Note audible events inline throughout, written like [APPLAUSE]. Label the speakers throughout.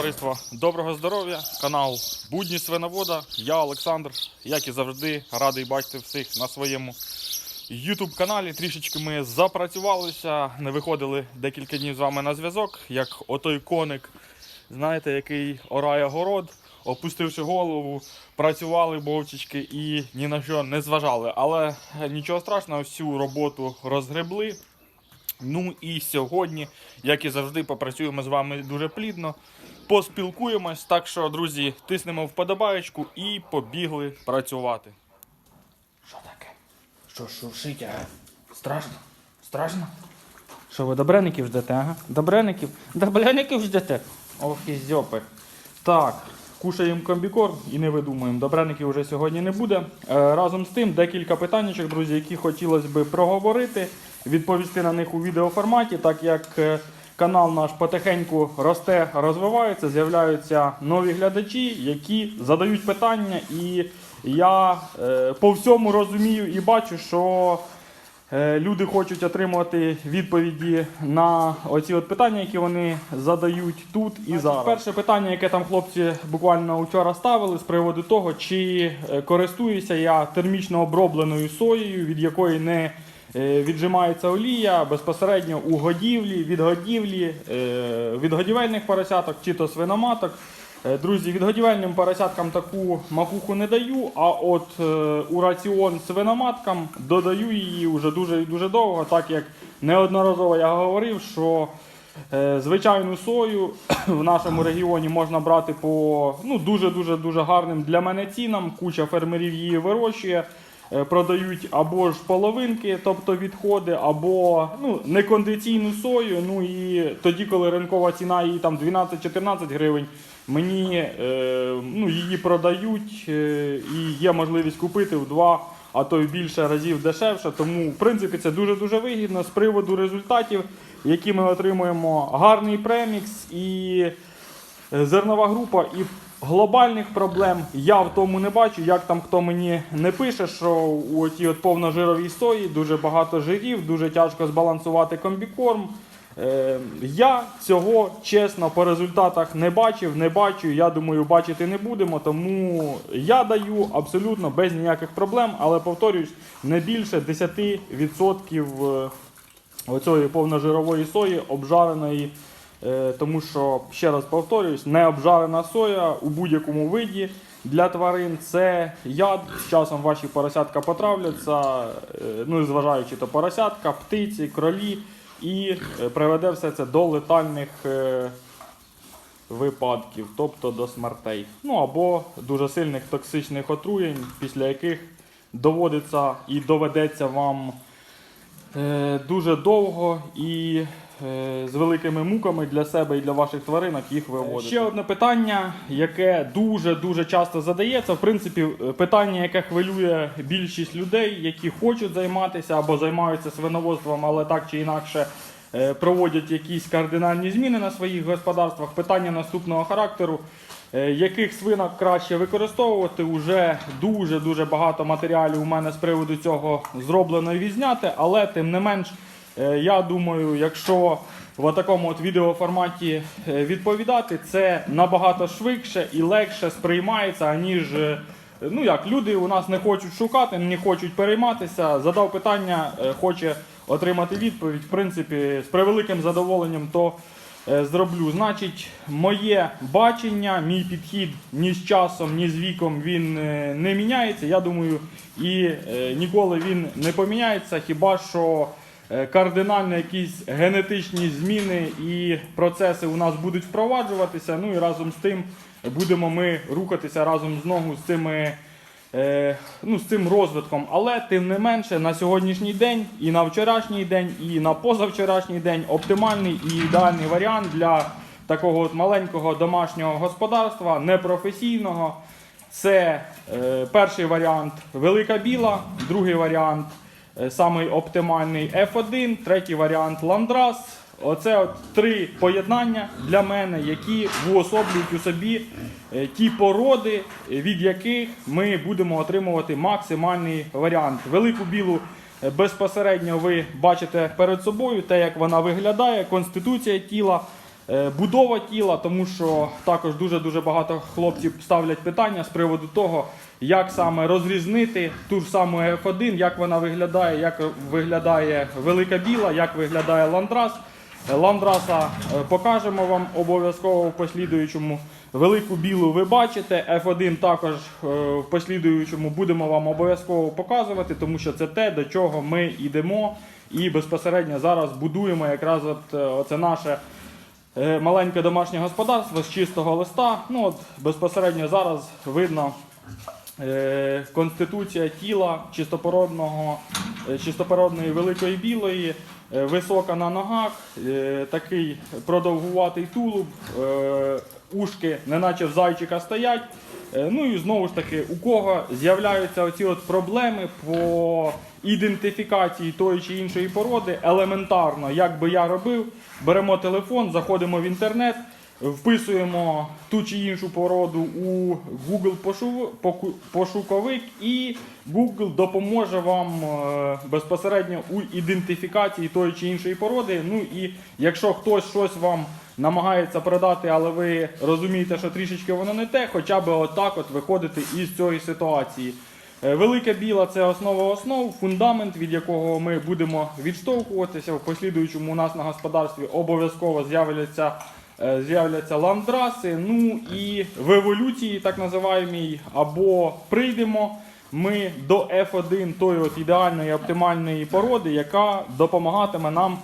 Speaker 1: Товариство доброго здоров'я, канал Будні Свиновода. Я Олександр, як і завжди, радий бачити всіх на своєму YouTube каналі. Трішечки ми запрацювалися, не виходили декілька днів з вами на зв'язок, як отой коник, знаєте, який орає город, опустивши голову, працювали бовчички і ні на що не зважали. Але нічого страшного, всю роботу розгребли. Ну і сьогодні, як і завжди, попрацюємо з вами дуже плідно. Поспілкуємось. Так що, друзі, тиснемо вподобаєчку і побігли працювати. Що таке? Що шуршить? А? Страшно? Страшно? Що ви добреників ждете, ага? Добреників? Добреників ждете? Ох, і зьопи. Так, кушаємо комбікорм і не видумуємо. Добреників вже сьогодні не буде. Е, разом з тим, декілька питаннячок, друзі, які хотілося би проговорити, відповісти на них у відеоформаті, так як е, канал наш потихеньку росте, розвивається, з'являються нові глядачі, які задають питання, і я е, по всьому розумію і бачу, що. Е, Люди хочуть отримувати відповіді на оці от питання, які вони задають тут і зараз. Перше питання, яке там хлопці буквально вчора ставили з приводу того, чи е, користуюся я термічно обробленою соєю, від якої не віджимається олія безпосередньо у годівлі, від годівлі, е, від годівельних поросяток чи то свиноматок. Е, Друзі, відгодівельним поросяткам таку макуху не даю, а от е, у раціон свиноматкам додаю її вже дуже дуже довго, так як неодноразово я говорив, що е, звичайну сою [COUGHS] в нашому регіоні можна брати по ну, дуже-дуже дуже гарним для мене цінам. Куча фермерів її вирощує. Е, Продають або ж половинки, тобто відходи, або ну, некондиційну сою. Ну і тоді, коли ринкова ціна її там 12-14 гривень, мені е, ну, її продають е, і є можливість купити в два, а то й більше разів дешевше. Тому, в принципі, це дуже-дуже вигідно з приводу результатів, які ми отримуємо. Гарний премікс і е, зернова група і глобальних проблем я в тому не бачу. Як там хто мені не пише, що у тій от повножировій сої дуже багато жирів, дуже тяжко збалансувати комбікорм. Е, я цього чесно по результатах не бачив, не бачу. Я думаю, бачити не будемо. Тому я даю абсолютно без ніяких проблем, але повторюсь, не більше 10% е, оцієї повножирової сої обжареної. Е, Тому що, ще раз повторюсь, необжарена соя у будь-якому виді для тварин це яд. З часом ваші поросятка потравляться, е, ну зважаючи то поросятка, птиці, кролі, і е, приведе все це до летальних випадків, тобто до смертей. Ну або дуже сильних токсичних отруєнь, після яких доводиться і доведеться вам дуже довго і з великими муками для себе і для ваших тваринок їх виводити. Ще одне питання, яке дуже дуже часто задається. В принципі, е, питання, яке хвилює більшість людей, які хочуть займатися або займаються свиноводством, але так чи інакше. е, Проводять якісь кардинальні зміни на своїх господарствах. Питання наступного характеру: Е, яких свинок краще використовувати. Уже дуже дуже багато матеріалів у мене з приводу цього зроблено і відзняти, але тим не менш, е, я думаю, якщо в такому от відеоформаті е, відповідати, це набагато швидше і легше сприймається, аніж. е, Ну як, люди у нас не хочуть шукати, не хочуть перейматися. Задав питання, е, хоче отримати відповідь. В принципі, з превеликим задоволенням то е, зроблю. Значить, моє бачення, мій підхід ні з часом, ні з віком він е, не міняється. Я думаю, і е, ніколи він не поміняється. Хіба що е, кардинально якісь генетичні зміни і процеси у нас будуть впроваджуватися. Ну і разом з тим будемо ми рухатися разом з ногу з цими. Е, ну, з цим розвитком, але тим не менше на сьогоднішній день, і на вчорашній день, і на позавчорашній день оптимальний і ідеальний варіант для такого от маленького домашнього господарства, непрофесійного. Це е, перший варіант велика біла, другий варіант е, самий оптимальний F1, третій варіант ландрас. Оце от три поєднання для мене, які уособлюють у собі е, ті породи, е, від яких ми будемо отримувати максимальний варіант. Велику білу е, безпосередньо ви бачите перед собою, те, як вона виглядає, конституція тіла. Е, Будова тіла, тому що також дуже-дуже багато хлопців ставлять питання з приводу того, як саме розрізнити ту ж саму F1, як вона виглядає, як виглядає велика біла, як виглядає ландрас. Е, Ландраса е, покажемо вам обов'язково в послідуючому. Велику білу ви бачите, F1 також в послідуючому будемо вам обов'язково показувати, тому що це те, до чого ми йдемо і безпосередньо зараз будуємо якраз от, оце наше маленьке домашнє господарство з чистого листа. Ну, от, безпосередньо зараз видно е, конституція тіла чистопородного, е, чистопородної великої білої, е, висока на ногах, е, такий продовгуватий тулуб, е, ушки, неначе в зайчика стоять. Е, Ну і знову ж таки, у кого з'являються оці от проблеми по ідентифікації тої чи іншої породи, елементарно, як би я робив, беремо телефон, заходимо в інтернет, вписуємо ту чи іншу породу у Google пошу- пошуковик, і Google допоможе вам е, безпосередньо у ідентифікації тої чи іншої породи. Ну і якщо хтось щось вам намагається продати, але ви розумієте, що трішечки воно не те, хоча б отак от виходити із цієї ситуації. Е, Велика біла це основа основ, фундамент, від якого ми будемо відштовхуватися. В послідуючому у нас на господарстві обов'язково з'являться, е, з'являться ландраси. Ну і в еволюції, так називаємій, або прийдемо ми до F1 тої от ідеальної оптимальної породи, яка допомагатиме нам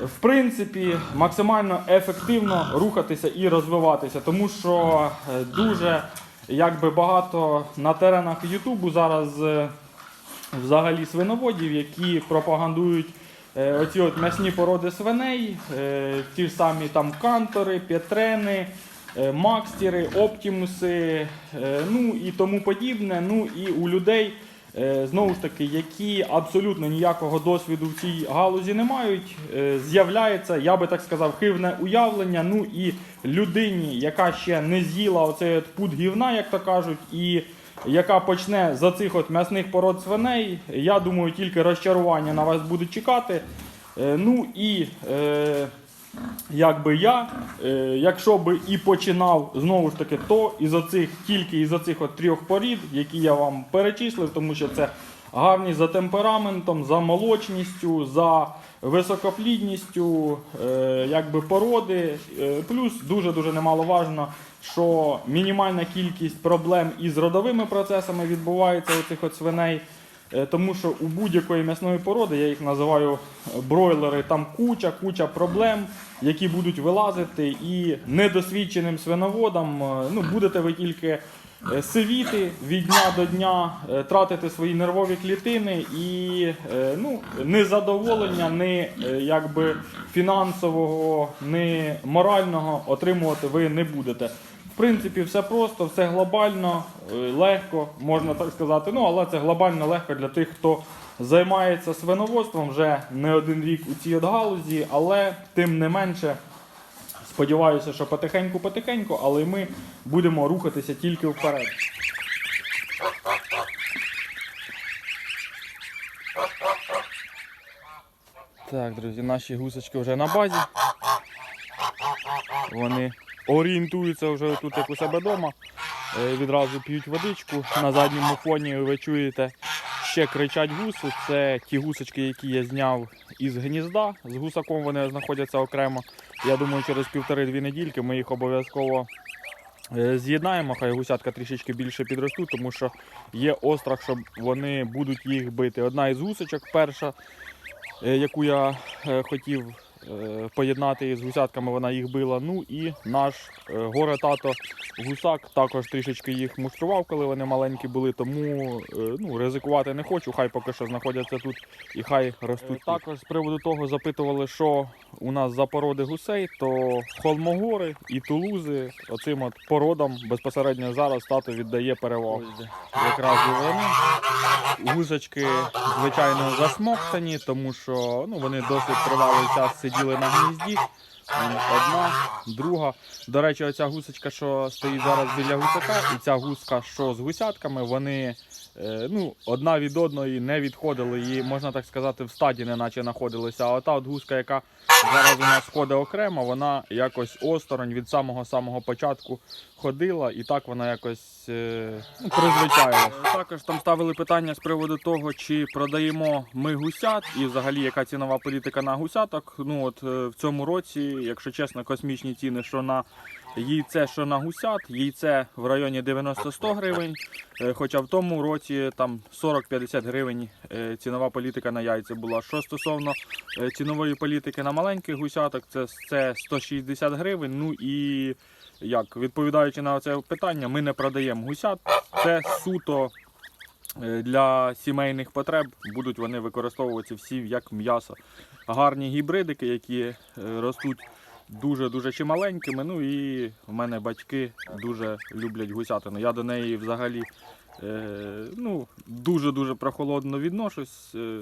Speaker 1: в принципі, максимально ефективно рухатися і розвиватися, тому що е, дуже якби багато на теренах Ютубу зараз е, взагалі свиноводів, які пропагандують е, оці от м'ясні породи свиней, ті ж самі там кантори, петрени. Макстери, оптімуси, е, ну і тому подібне. Ну і у людей знову ж таки, які абсолютно ніякого досвіду в цій галузі не мають, е, з'являється, я би так сказав, хивне уявлення. Ну і людині, яка ще не з'їла оцей от пуд гівна, як то кажуть, і яка почне за цих от м'ясних пород свиней, я думаю, тільки розчарування на вас будуть чекати. Е, Ну і е, якби я, е, якщо би і починав знову ж таки, то із оцих, тільки із оцих от трьох порід, які я вам перечислив, тому що це гарні за темпераментом, за молочністю, за високоплідністю, е, якби породи. Е, плюс дуже-дуже немаловажно, що мінімальна кількість проблем із родовими процесами відбувається у цих от свиней. Е, Тому що у будь-якої м'ясної породи, я їх називаю е, бройлери, там куча, куча проблем, які будуть вилазити, і недосвідченим свиноводам е, ну, будете ви тільки сивіти від дня до дня, тратити свої нервові клітини і ну, незадоволення ні якби фінансового, ні морального отримувати ви не будете. В принципі, все просто, все глобально, е, легко, можна так сказати. Ну, але це глобально легко для тих, хто займається свиноводством вже не один рік у цій от галузі, але тим не менше. Сподіваюся, що потихеньку-потихеньку, але ми будемо рухатися тільки вперед. Так, друзі, наші гусочки вже на базі. Вони орієнтуються вже тут як у себе вдома. Відразу п'ють водичку. На задньому фоні ви чуєте, ще кричать гуси. Це ті гусочки, які я зняв із гнізда. З гусаком вони знаходяться окремо. Я думаю, через півтори-дві недільки ми їх обов'язково е, з'єднаємо. Хай гусятка трішечки більше підростуть, тому що є острах, що вони будуть їх бити. Одна із гусочок, перша, е, яку я е, хотів е, поєднати із гусятками, вона їх била. Ну і наш е, горе тато гусак також трішечки їх муштрував, коли вони маленькі були, тому е, ну, ризикувати не хочу. Хай поки що знаходяться тут і хай ростуть. Також з приводу того запитували, що у нас за породи гусей, то холмогори і тулузи оцим от породам безпосередньо зараз тато віддає перевагу. Якраз і вони. Гусочки, звичайно, засмоктані, тому що ну, вони досить тривалий час сиділи відділи нам гніздіть. Одна, друга. До речі, оця гусочка, що стоїть зараз біля гусака, і ця гуска, що з гусятками, вони е, ну, одна від одної не відходили. І можна так сказати, в стаді неначе знаходилися. А ота от гуска, яка зараз у нас ходить окремо, вона якось осторонь від самого самого початку ходила, і так вона якось е, ну, призвичаїлася. Також там ставили питання з приводу того, чи продаємо ми гусят, і взагалі яка цінова політика на гусяток. Ну от е, в цьому році, якщо чесно, космічні ціни, що на яйце, що на гусят, яйце в районі 90-100 гривень. е, Хоча в тому році там 40-50 гривень е, цінова політика на яйця була. Що стосовно е, цінової політики на маленьких гусяток, це, це 160 гривень. Ну і як відповідаючи на це питання, ми не продаємо гусят. Це суто для сімейних потреб будуть вони використовуватися всі як м'ясо. Гарні гібридики, які е, ростуть дуже-дуже чималенькими. Ну і в мене батьки дуже люблять гусятину. Я до неї взагалі е, ну, дуже-дуже прохолодно відношусь. Е,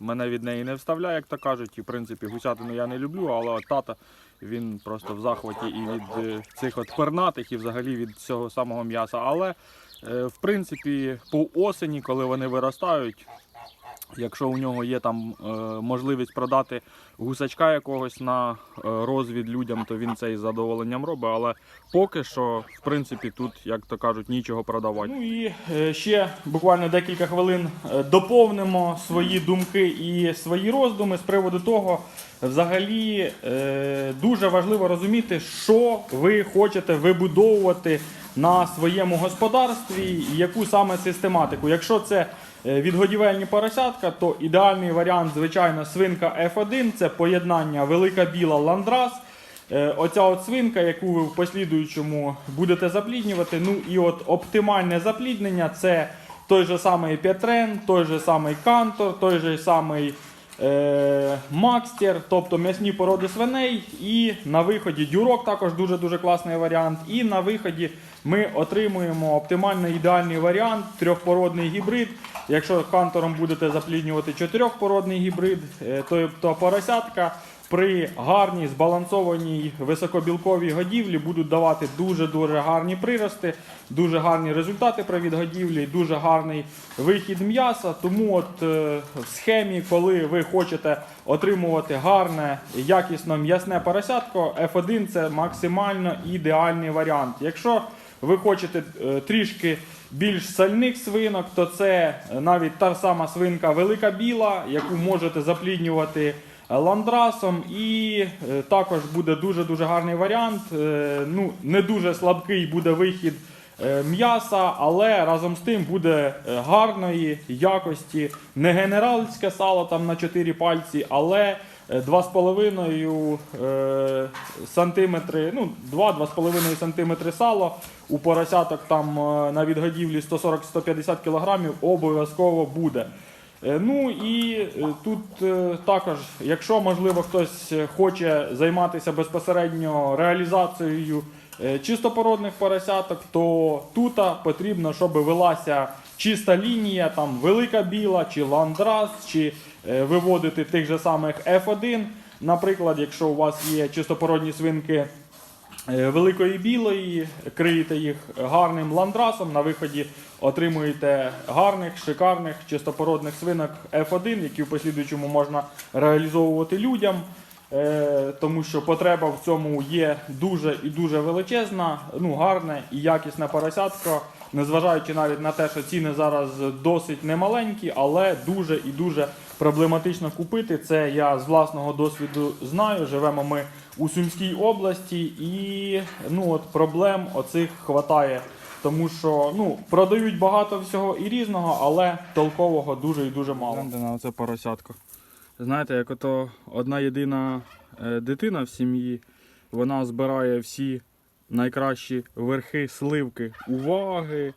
Speaker 1: мене від неї не вставляє, як то кажуть. І в принципі гусятину я не люблю, але тата він просто в захваті і від цих от пернатих, і взагалі від цього самого м'яса. Але в принципі по осені, коли вони виростають, Якщо у нього є там е, можливість продати гусачка якогось на е, розвід людям, то він це із задоволенням робить. Але поки що, в принципі, тут, як то кажуть, нічого продавати. Ну і е, ще буквально декілька хвилин доповнимо свої думки і свої роздуми з приводу того, взагалі дуже важливо розуміти, що ви хочете вибудовувати на своєму господарстві і яку саме систематику. Якщо це відгодівельні поросятка, то ідеальний варіант, звичайно, свинка F1 це поєднання велика біла ландрас. Е, Оця от свинка, яку ви в послідуючому будете запліднювати. Ну і от оптимальне запліднення це той же самий Петрен, той же самий Кантор, той же самий е, Макстер, тобто м'ясні породи свиней. І на виході дюрок також дуже-дуже класний варіант. І на виході ми отримуємо оптимально ідеальний варіант, трьохпородний гібрид. Якщо кантором будете запліднювати чотирьохпородний гібрид, е, то, поросятка при гарній збалансованій високобілковій годівлі будуть давати дуже-дуже гарні прирости, дуже гарні результати при відгодівлі, дуже гарний вихід м'яса. Тому от е, в схемі, коли ви хочете отримувати гарне, якісно м'ясне поросятко, F1 це максимально ідеальний варіант. Якщо ви хочете е, трішки більш сальних свинок, то це навіть та сама свинка велика біла, яку можете запліднювати е, ландрасом. І е, також буде дуже-дуже гарний варіант. Е, Ну, не дуже слабкий буде вихід е, м'яса, але разом з тим буде е, гарної якості. Не генеральське сало там на 4 пальці, але е, 2,5 е, сантиметри, ну 2-2,5 сантиметри сало у поросяток там е, на відгодівлі 140-150 кг обов'язково буде. Е, Ну і е, тут е, також, якщо можливо хтось е, хоче займатися безпосередньо реалізацією е, чистопородних поросяток, то тут потрібно, щоб велася чиста лінія, там велика біла, чи ландрас, чи е, виводити тих же самих F1. Наприклад, якщо у вас є чистопородні свинки е, великої білої, криєте їх гарним ландрасом, на виході отримуєте гарних, шикарних чистопородних свинок F1, які в послідуючому можна реалізовувати людям. Е, тому що потреба в цьому є дуже і дуже величезна, ну гарне і якісне поросятко, незважаючи навіть на те, що ціни зараз досить немаленькі, але дуже і дуже проблематично купити. Це я з власного досвіду знаю. Живемо ми у Сумській області, і ну от проблем оцих хватає. Тому що ну продають багато всього і різного, але толкового дуже і дуже мало. Гляньте на оце поросятко. Знаєте, як ото одна єдина е, дитина в сім'ї, вона збирає всі найкращі верхи, сливки, уваги,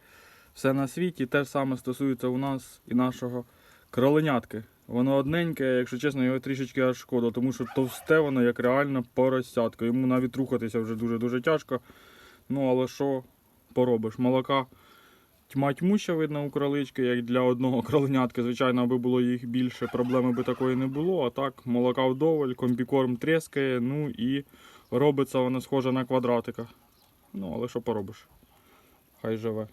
Speaker 1: все на світі. Те ж саме стосується у нас і нашого кроленятки. Воно одненьке, якщо чесно, його трішечки аж шкода, тому що товсте воно як реально поросятко. Йому навіть рухатися вже дуже-дуже тяжко. Ну але що поробиш? Молока Тьма тьмуща видно у кролички, як для одного [LAUGHS] кроленятки. Звичайно, аби було їх більше, проблеми би такої не було. А так, молока вдоволь, комбікорм трескає, ну і робиться воно схоже на квадратика. Ну, але що поробиш? Хай живе.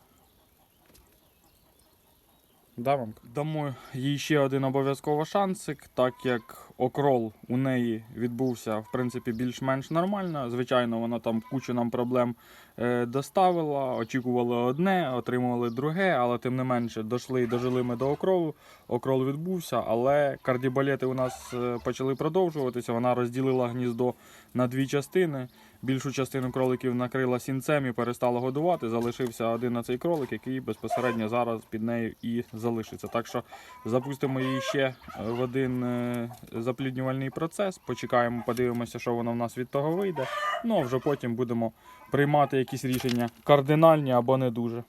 Speaker 1: Да, мамка? Дамо їй ще один обов'язково шансик, так як окрол у неї відбувся в принципі більш-менш нормально. Звичайно, вона там кучу нам проблем е, доставила, очікували одне, отримували друге, але тим не менше дійшли, дожили ми до окролу. Окрол відбувся, але кардібалети у нас е, почали продовжуватися. Вона розділила гніздо на дві частини. Більшу частину кроликів накрила сінцем і перестала годувати. Залишився один на цей кролик, який безпосередньо зараз під нею і залишиться. Так що запустимо її ще в один е, запліднювальний процес. Почекаємо, подивимося, що воно в нас від того вийде. Ну а вже потім будемо приймати якісь рішення кардинальні або не дуже.